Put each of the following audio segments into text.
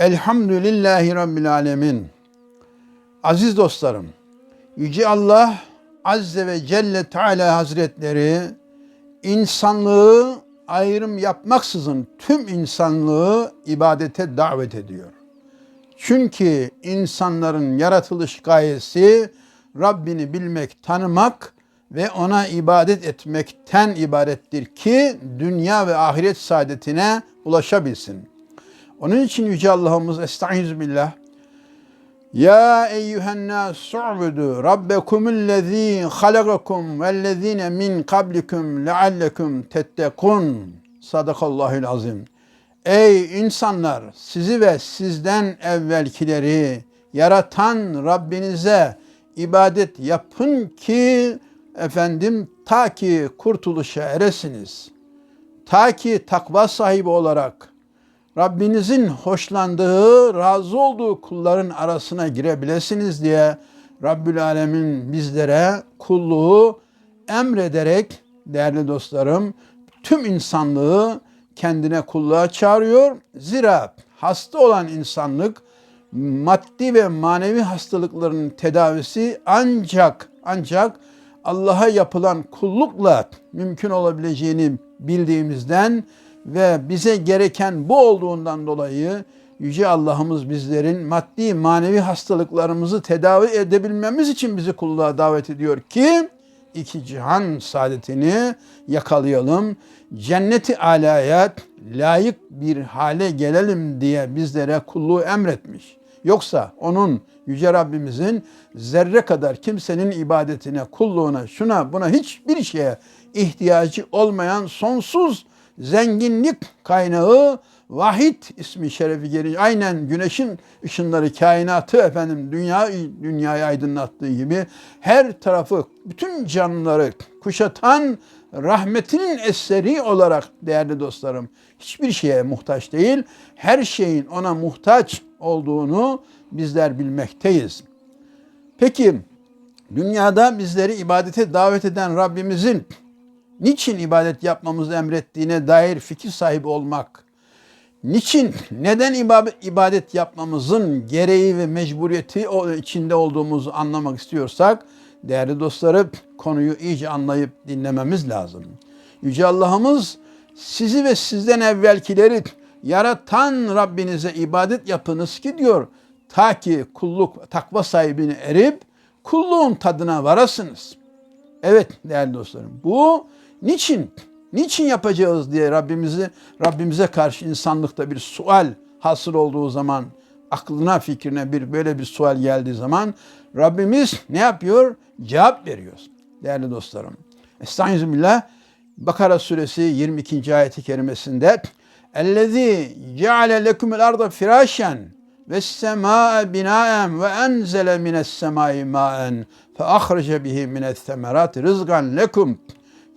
Elhamdülillahi Rabbil Alemin. Aziz dostlarım, Yüce Allah Azze ve Celle Teala Hazretleri insanlığı ayrım yapmaksızın tüm insanlığı ibadete davet ediyor. Çünkü insanların yaratılış gayesi Rabbini bilmek, tanımak ve ona ibadet etmekten ibarettir ki dünya ve ahiret saadetine ulaşabilsin. Onun için Yüce Allah'ımız Estaizu billah ya eyyühen nas u'budu rabbekumullezî halagakum vellezîne min kablikum leallekum tettekun. Sadakallahül azim. Ey insanlar sizi ve sizden evvelkileri yaratan Rabbinize ibadet yapın ki efendim ta ki kurtuluşa eresiniz. Ta ki takva sahibi olarak Rabbinizin hoşlandığı, razı olduğu kulların arasına girebilesiniz diye Rabbül Alemin bizlere kulluğu emrederek değerli dostlarım tüm insanlığı kendine kulluğa çağırıyor. Zira hasta olan insanlık maddi ve manevi hastalıkların tedavisi ancak ancak Allah'a yapılan kullukla mümkün olabileceğini bildiğimizden ve bize gereken bu olduğundan dolayı Yüce Allah'ımız bizlerin maddi manevi hastalıklarımızı tedavi edebilmemiz için bizi kulluğa davet ediyor ki iki cihan saadetini yakalayalım. Cenneti alaya layık bir hale gelelim diye bizlere kulluğu emretmiş. Yoksa onun Yüce Rabbimizin zerre kadar kimsenin ibadetine, kulluğuna, şuna buna hiçbir şeye ihtiyacı olmayan sonsuz zenginlik kaynağı vahid ismi şerefi gelince aynen güneşin ışınları kainatı efendim dünya dünyayı aydınlattığı gibi her tarafı bütün canlıları kuşatan rahmetinin eseri olarak değerli dostlarım hiçbir şeye muhtaç değil. Her şeyin ona muhtaç olduğunu bizler bilmekteyiz. Peki dünyada bizleri ibadete davet eden Rabbimizin niçin ibadet yapmamızı emrettiğine dair fikir sahibi olmak, niçin, neden ibadet yapmamızın gereği ve mecburiyeti içinde olduğumuzu anlamak istiyorsak, değerli dostlarım konuyu iyice anlayıp dinlememiz lazım. Yüce Allah'ımız sizi ve sizden evvelkileri yaratan Rabbinize ibadet yapınız ki diyor, ta ki kulluk, takva sahibine erip kulluğun tadına varasınız. Evet değerli dostlarım bu Niçin? Niçin yapacağız diye Rabbimizi Rabbimize karşı insanlıkta bir sual hasıl olduğu zaman aklına fikrine bir böyle bir sual geldiği zaman Rabbimiz ne yapıyor? Cevap veriyor. Değerli dostlarım. Estağfirullah. Bakara suresi 22. ayeti kerimesinde Ellezî ceale lekumul arda firâşen ve semâe binâen ve enzele mines semâi mâen fe ahrece bihi mines semerâti rızgan lekum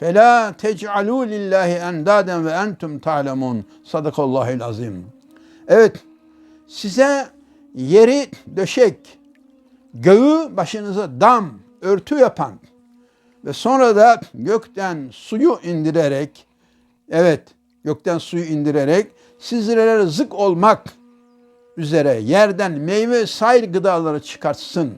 Fela tec'alû lillahi endaden ve entum ta'lemun. Sadakallahil azim. Evet, size yeri döşek, göğü başınıza dam, örtü yapan ve sonra da gökten suyu indirerek, evet gökten suyu indirerek sizlere rızık olmak üzere yerden meyve sair gıdaları çıkartsın.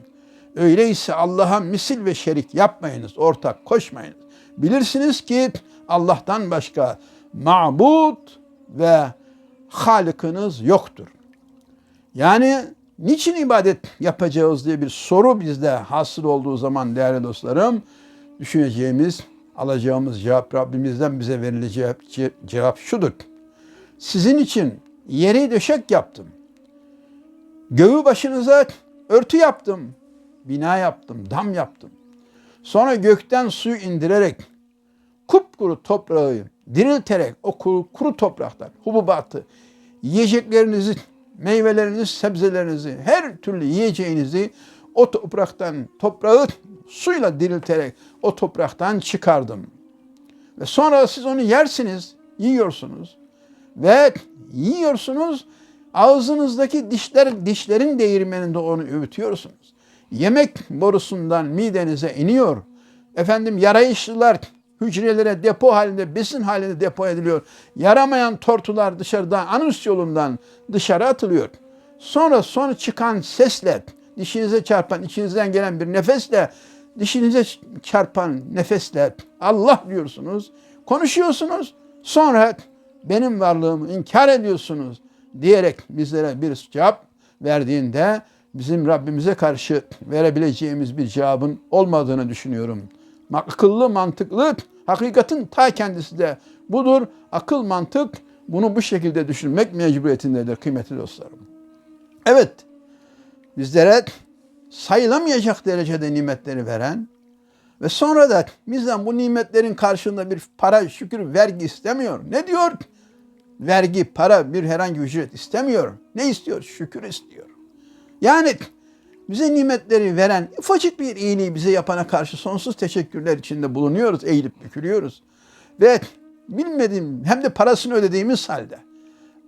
Öyleyse Allah'a misil ve şerik yapmayınız, ortak koşmayınız. Bilirsiniz ki Allah'tan başka ma'bud ve halikiniz yoktur. Yani niçin ibadet yapacağız diye bir soru bizde hasıl olduğu zaman değerli dostlarım düşüneceğimiz, alacağımız cevap Rabbimizden bize verilecek cevap şudur. Sizin için yeri döşek yaptım. Göğü başınıza örtü yaptım. Bina yaptım, dam yaptım. Sonra gökten suyu indirerek kupkuru toprağı dirilterek o kuru, kuru topraktan hububatı, yiyeceklerinizi, meyvelerinizi, sebzelerinizi, her türlü yiyeceğinizi o topraktan, toprağı suyla dirilterek o topraktan çıkardım. Ve sonra siz onu yersiniz, yiyorsunuz. Ve yiyorsunuz, ağzınızdaki dişler, dişlerin değirmeninde onu öğütüyorsunuz yemek borusundan midenize iniyor. Efendim yarayışlılar hücrelere depo halinde, besin halinde depo ediliyor. Yaramayan tortular dışarıdan, anüs yolundan dışarı atılıyor. Sonra son çıkan sesle, dişinize çarpan, içinizden gelen bir nefesle, dişinize çarpan nefesle Allah diyorsunuz, konuşuyorsunuz. Sonra benim varlığımı inkar ediyorsunuz diyerek bizlere bir cevap verdiğinde bizim Rabbimize karşı verebileceğimiz bir cevabın olmadığını düşünüyorum. Akıllı, mantıklı, hakikatin ta kendisi de budur. Akıl, mantık bunu bu şekilde düşünmek mecburiyetindedir kıymetli dostlarım. Evet, bizlere sayılamayacak derecede nimetleri veren ve sonra da bizden bu nimetlerin karşılığında bir para, şükür, vergi istemiyor. Ne diyor? Vergi, para, bir herhangi ücret istemiyor. Ne istiyor? Şükür istiyor. Yani bize nimetleri veren ufacık bir iyiliği bize yapana karşı sonsuz teşekkürler içinde bulunuyoruz, eğilip bükülüyoruz. Ve bilmediğim hem de parasını ödediğimiz halde.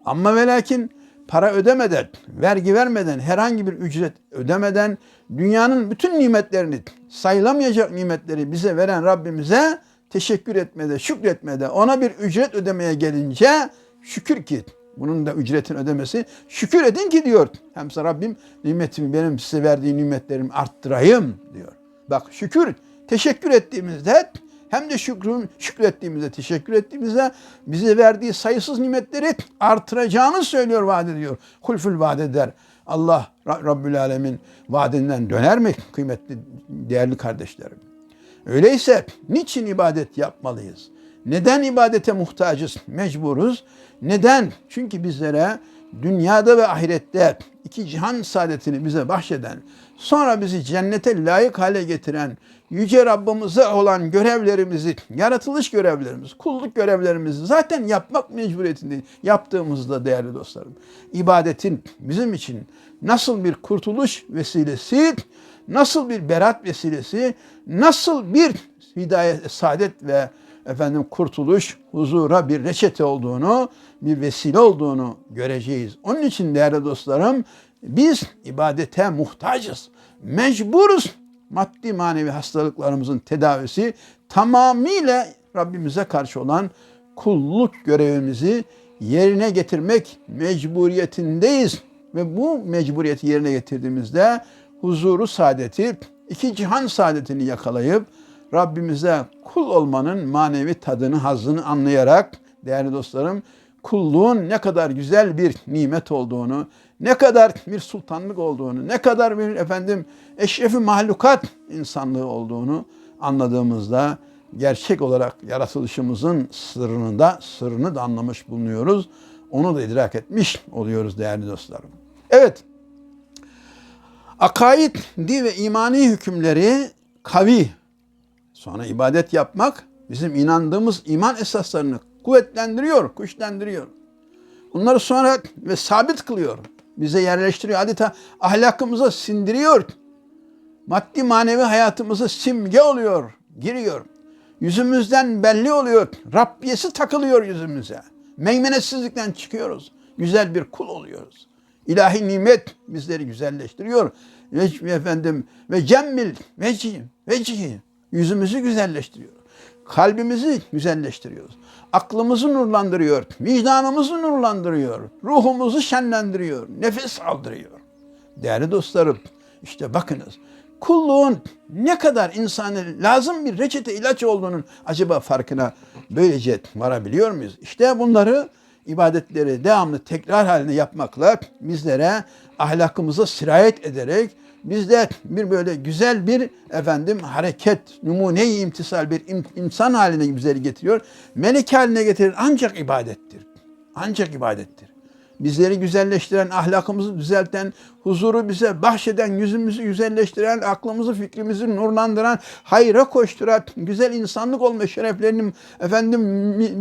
Ama ve lakin para ödemeden, vergi vermeden, herhangi bir ücret ödemeden dünyanın bütün nimetlerini, sayılamayacak nimetleri bize veren Rabbimize teşekkür etmede, şükretmede, ona bir ücret ödemeye gelince şükür ki bunun da ücretin ödemesi. Şükür edin ki diyor. Hem Rabbim nimetimi benim size verdiği nimetlerimi arttırayım diyor. Bak şükür teşekkür ettiğimizde hem de şükrü, şükrettiğimizde, teşekkür ettiğimizde bize verdiği sayısız nimetleri artıracağını söylüyor, vaat ediyor. Hulfül vaat eder. Allah Rabbül Alemin vaadinden döner mi kıymetli, değerli kardeşlerim? Öyleyse niçin ibadet yapmalıyız? Neden ibadete muhtacız, mecburuz? Neden? Çünkü bizlere dünyada ve ahirette iki cihan saadetini bize bahşeden, sonra bizi cennete layık hale getiren, yüce Rabbimize olan görevlerimizi, yaratılış görevlerimiz, kulluk görevlerimizi zaten yapmak mecburiyetindeyiz. Yaptığımızda değerli dostlarım, ibadetin bizim için nasıl bir kurtuluş vesilesi, nasıl bir berat vesilesi, nasıl bir hidayet, saadet ve efendim kurtuluş, huzura bir reçete olduğunu, bir vesile olduğunu göreceğiz. Onun için değerli dostlarım biz ibadete muhtacız. Mecburuz. Maddi manevi hastalıklarımızın tedavisi tamamıyla Rabbimize karşı olan kulluk görevimizi yerine getirmek mecburiyetindeyiz. Ve bu mecburiyeti yerine getirdiğimizde huzuru saadeti, iki cihan saadetini yakalayıp Rabbimize kul olmanın manevi tadını, hazzını anlayarak değerli dostlarım kulluğun ne kadar güzel bir nimet olduğunu, ne kadar bir sultanlık olduğunu, ne kadar bir efendim eşrefi mahlukat insanlığı olduğunu anladığımızda gerçek olarak yaratılışımızın sırrını da sırrını da anlamış bulunuyoruz. Onu da idrak etmiş oluyoruz değerli dostlarım. Evet. Akaid, di ve imani hükümleri kavi. Sonra ibadet yapmak bizim inandığımız iman esaslarını kuvvetlendiriyor, güçlendiriyor. Bunları sonra ve sabit kılıyor. Bize yerleştiriyor. Adeta ahlakımıza sindiriyor. Maddi manevi hayatımıza simge oluyor, giriyor. Yüzümüzden belli oluyor. Rabbiyesi takılıyor yüzümüze. Meymenetsizlikten çıkıyoruz. Güzel bir kul oluyoruz. İlahi nimet bizleri güzelleştiriyor. Ve efendim ve cemmil veci veci yüzümüzü güzelleştiriyor. Kalbimizi güzelleştiriyor. Aklımızı nurlandırıyor. Vicdanımızı nurlandırıyor. Ruhumuzu şenlendiriyor. Nefes aldırıyor. Değerli dostlarım işte bakınız kulluğun ne kadar insana lazım bir reçete ilaç olduğunun acaba farkına böylece varabiliyor muyuz? İşte bunları ibadetleri devamlı tekrar halinde yapmakla bizlere ahlakımıza sirayet ederek bizde bir böyle güzel bir efendim hareket, numune-i imtisal bir insan haline bizleri getiriyor. Melek haline getirir ancak ibadettir. Ancak ibadettir bizleri güzelleştiren, ahlakımızı düzelten, huzuru bize bahşeden, yüzümüzü güzelleştiren, aklımızı, fikrimizi nurlandıran, hayra koşturan, güzel insanlık olma şereflerinin efendim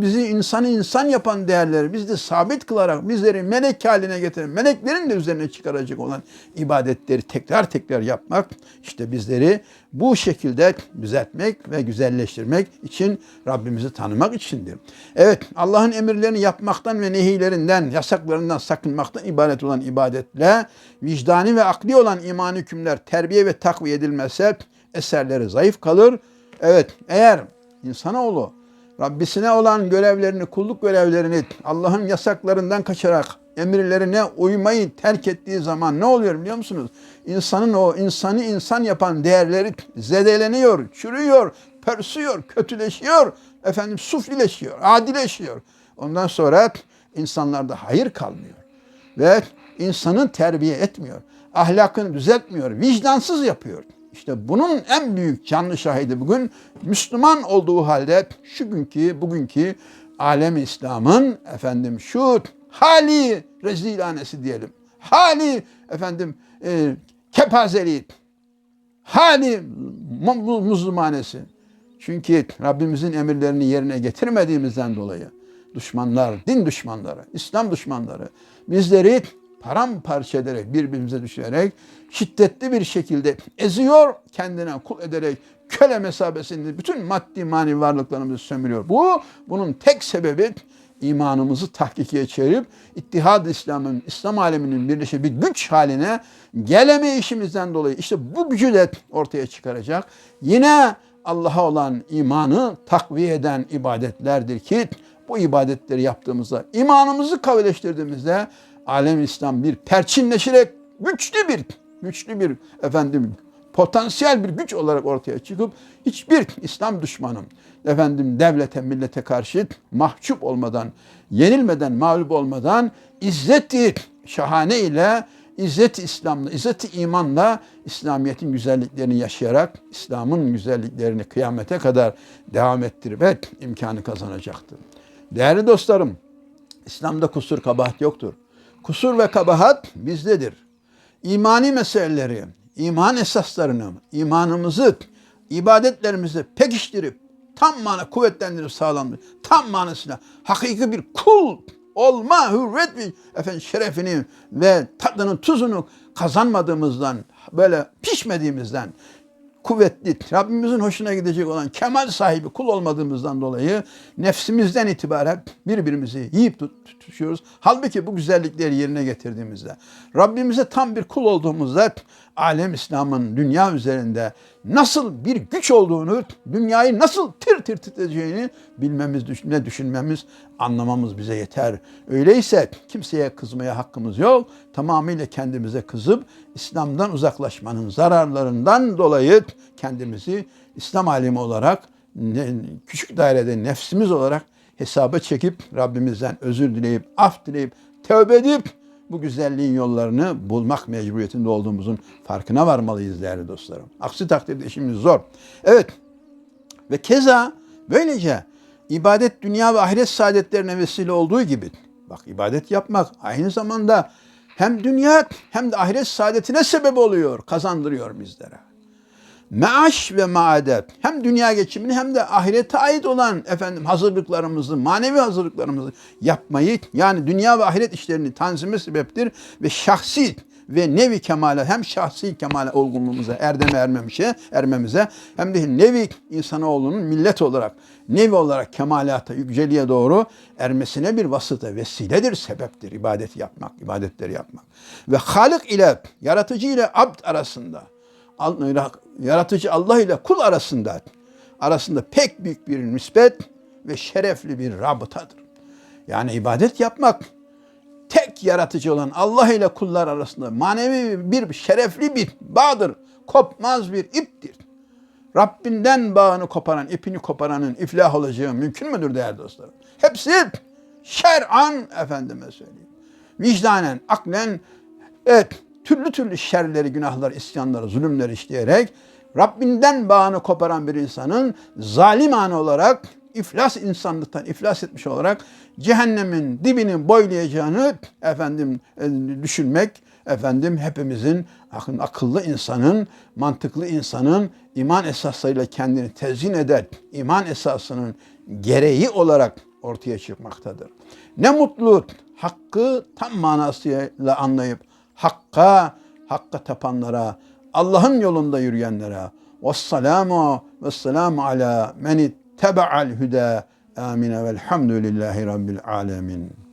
bizi insanı insan yapan değerleri bizde sabit kılarak bizleri melek haline getiren, meleklerin de üzerine çıkaracak olan ibadetleri tekrar tekrar yapmak işte bizleri bu şekilde düzeltmek ve güzelleştirmek için Rabbimizi tanımak içindir. Evet Allah'ın emirlerini yapmaktan ve nehilerinden, yasaklarından sakınmaktan ibadet olan ibadetle vicdani ve akli olan iman hükümler terbiye ve takviye edilmezse eserleri zayıf kalır. Evet eğer insanoğlu Rabbisine olan görevlerini, kulluk görevlerini Allah'ın yasaklarından kaçarak emirlerine uymayı terk ettiği zaman ne oluyor biliyor musunuz? İnsanın o insanı insan yapan değerleri zedeleniyor, çürüyor, pörsüyor, kötüleşiyor, efendim suflileşiyor, adileşiyor. Ondan sonra insanlarda hayır kalmıyor ve insanı terbiye etmiyor. Ahlakını düzeltmiyor, vicdansız yapıyor. İşte bunun en büyük canlı şahidi bugün Müslüman olduğu halde şu günkü, bugünkü alem İslam'ın efendim şu hali rezilanesi diyelim. Hali efendim e, kepazeliği, hali mu- mu- muzlumanesi. Çünkü Rabbimizin emirlerini yerine getirmediğimizden dolayı düşmanlar, din düşmanları, İslam düşmanları bizleri paramparça ederek, birbirimize düşürerek şiddetli bir şekilde eziyor, kendine kul ederek köle mesabesinde bütün maddi manevi varlıklarımızı sömürüyor. Bu bunun tek sebebi imanımızı tahkikiye çevirip İttihad İslam'ın, İslam aleminin birleşik bir güç haline geleme işimizden dolayı işte bu gücü de ortaya çıkaracak. Yine Allah'a olan imanı takviye eden ibadetlerdir ki bu ibadetleri yaptığımızda, imanımızı kavleştirdiğimizde alem İslam bir perçinleşerek güçlü bir, güçlü bir efendim potansiyel bir güç olarak ortaya çıkıp hiçbir İslam düşmanı efendim devlete millete karşı mahcup olmadan, yenilmeden, mağlup olmadan izzeti şahane ile İzzet İslam'la, İzzet imanla İslamiyet'in güzelliklerini yaşayarak İslam'ın güzelliklerini kıyamete kadar devam ettirmek imkanı kazanacaktır. Değerli dostlarım, İslam'da kusur kabahat yoktur. Kusur ve kabahat bizdedir. İmani meseleleri, iman esaslarını, imanımızı, ibadetlerimizi pekiştirip tam mana kuvvetlendirip sağlamdır. Tam manasıyla hakiki bir kul olma hürret bir efendim şerefini ve tadını tuzunu kazanmadığımızdan böyle pişmediğimizden kuvvetli, Rabbimizin hoşuna gidecek olan kemal sahibi kul olmadığımızdan dolayı nefsimizden itibaren birbirimizi yiyip tut- tutuşuyoruz. Halbuki bu güzellikleri yerine getirdiğimizde, Rabbimize tam bir kul olduğumuzda alem İslam'ın dünya üzerinde nasıl bir güç olduğunu, dünyayı nasıl tir tir titreyeceğini bilmemiz, düşünme, düşünmemiz, anlamamız bize yeter. Öyleyse kimseye kızmaya hakkımız yok. Tamamıyla kendimize kızıp İslam'dan uzaklaşmanın zararlarından dolayı kendimizi İslam alemi olarak küçük dairede nefsimiz olarak hesaba çekip Rabbimizden özür dileyip, af dileyip, tövbe edip bu güzelliğin yollarını bulmak mecburiyetinde olduğumuzun farkına varmalıyız değerli dostlarım. Aksi takdirde işimiz zor. Evet ve keza böylece ibadet dünya ve ahiret saadetlerine vesile olduğu gibi bak ibadet yapmak aynı zamanda hem dünya hem de ahiret saadetine sebep oluyor, kazandırıyor bizlere maaş ve maadet hem dünya geçimini hem de ahirete ait olan efendim hazırlıklarımızı, manevi hazırlıklarımızı yapmayı yani dünya ve ahiret işlerini tanzime sebeptir ve şahsi ve nevi kemale hem şahsi kemale olgunluğumuza erdeme ermemişe ermemize hem de nevi insanoğlunun millet olarak nevi olarak kemalata yüceliğe doğru ermesine bir vasıta vesiledir sebeptir ibadet yapmak ibadetleri yapmak. Ve Halik ile yaratıcı ile abd arasında yaratıcı Allah ile kul arasında arasında pek büyük bir nispet ve şerefli bir rabıtadır. Yani ibadet yapmak tek yaratıcı olan Allah ile kullar arasında manevi bir şerefli bir bağdır. Kopmaz bir iptir. Rabbinden bağını koparan, ipini koparanın iflah olacağı mümkün müdür değerli dostlarım? Hepsi şer'an efendime söyleyeyim. Vicdanen, aklen, evet türlü türlü şerleri, günahları, isyanları, zulümleri işleyerek Rabbinden bağını koparan bir insanın zalim anı olarak iflas insanlıktan iflas etmiş olarak cehennemin dibini boylayacağını efendim e, düşünmek efendim hepimizin akıllı insanın, mantıklı insanın iman esaslarıyla kendini tezyin eder. iman esasının gereği olarak ortaya çıkmaktadır. Ne mutlu hakkı tam manasıyla anlayıp hakka, hakka tapanlara, Allah'ın yolunda yürüyenlere. Vesselamu vesselamu ala men ittebe'al huda. Amin velhamdülillahi rabbil alemin.